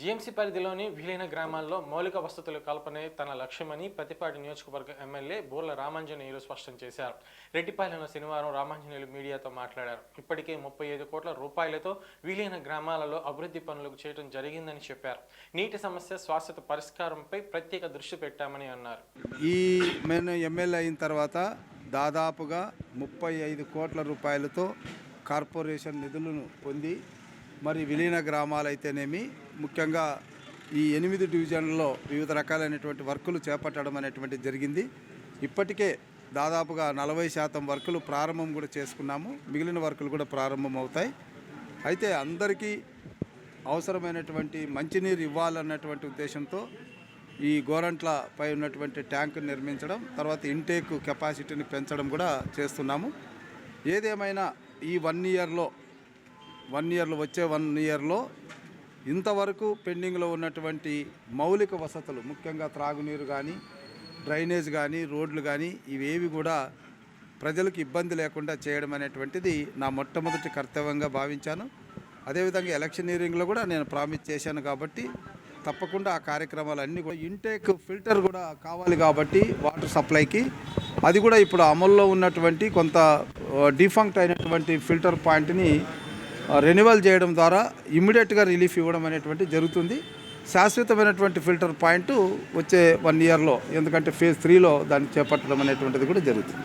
GMC పరిధిలోని విలీన గ్రామాల్లో మౌలిక వసతుల కల్పనే తన లక్ష్యమని ప్రతిపాటి నియోజకవర్గ ఎమ్మెల్యే బూర్ల రామాంజనేయులు స్పష్టం చేశారు. రెడ్డిపాలెంలో శనివారం రామాంజనేయులు మీడియాతో మాట్లాడారు. ఇప్పటికే ముప్పై ఐదు కోట్ల రూపాయలతో విలీన గ్రామాలలో అభివృద్ధి పనులు చేయడం జరిగిందని చెప్పారు. నీటి సమస్య శాశ్వత పరిష్కారంపై ప్రత్యేక దృష్టి పెట్టామని అన్నారు. ఈ ఎమ్మెల్యే అయిన తర్వాత దాదాపుగా ముప్పై ఐదు కోట్ల రూపాయలతో కార్పొరేషన్ నిధులను పొంది మరి విలీన గ్రామాలు అయితేనేమి ముఖ్యంగా ఈ ఎనిమిది డివిజన్లలో వివిధ రకాలైనటువంటి వర్కులు చేపట్టడం అనేటువంటి జరిగింది. ఇప్పటికే దాదాపుగా నలభై శాతం వర్కులు ప్రారంభం కూడా చేసుకున్నాము. మిగిలిన వర్కులు కూడా ప్రారంభం అవుతాయి అయితే అందరికీ అవసరమైనటువంటి మంచినీరు ఇవ్వాలన్నటువంటి ఉద్దేశంతో ఈ గోరంట్ల పై ఉన్నటువంటి ట్యాంకు నిర్మించడం తర్వాత ఇంటేక్ కెపాసిటీని పెంచడం కూడా చేస్తున్నాము. ఏదేమైనా ఈ వన్ ఇయర్లో వన్ ఇయర్లో వచ్చే వన్ ఇయర్లో ఇంతవరకు పెండింగ్లో ఉన్నటువంటి మౌలిక వసతులు ముఖ్యంగా త్రాగునీరు కానీ డ్రైనేజ్ కానీ రోడ్లు కానీ ఇవేవి కూడా ప్రజలకు ఇబ్బంది లేకుండా చేయడం అనేటువంటిది నా మొట్టమొదటి కర్తవ్యంగా భావించాను. అదేవిధంగా ఎలక్షనీరింగ్లో కూడా నేను ప్రామిస్ చేశాను కాబట్టి తప్పకుండా ఆ కార్యక్రమాలన్నీ కూడా ఇంటేక్ ఫిల్టర్ కూడా కావాలి కాబట్టి వాటర్ సప్లైకి. అది కూడా ఇప్పుడు అమల్లో ఉన్నటువంటి కొంత డిఫంక్ట్ అయినటువంటి ఫిల్టర్ పాయింట్ని రెన్యువల్ చేయడం ద్వారా ఇమ్మీడియట్గా రిలీఫ్ ఇవ్వడం అనేటువంటి జరుగుతుంది. శాశ్వతమైనటువంటి ఫిల్టర్ పాయింట్ వచ్చే వన్ ఇయర్లో ఎందుకంటే ఫేజ్ త్రీలో దాన్ని చేపట్టడం అనేటువంటిది కూడా జరుగుతుంది.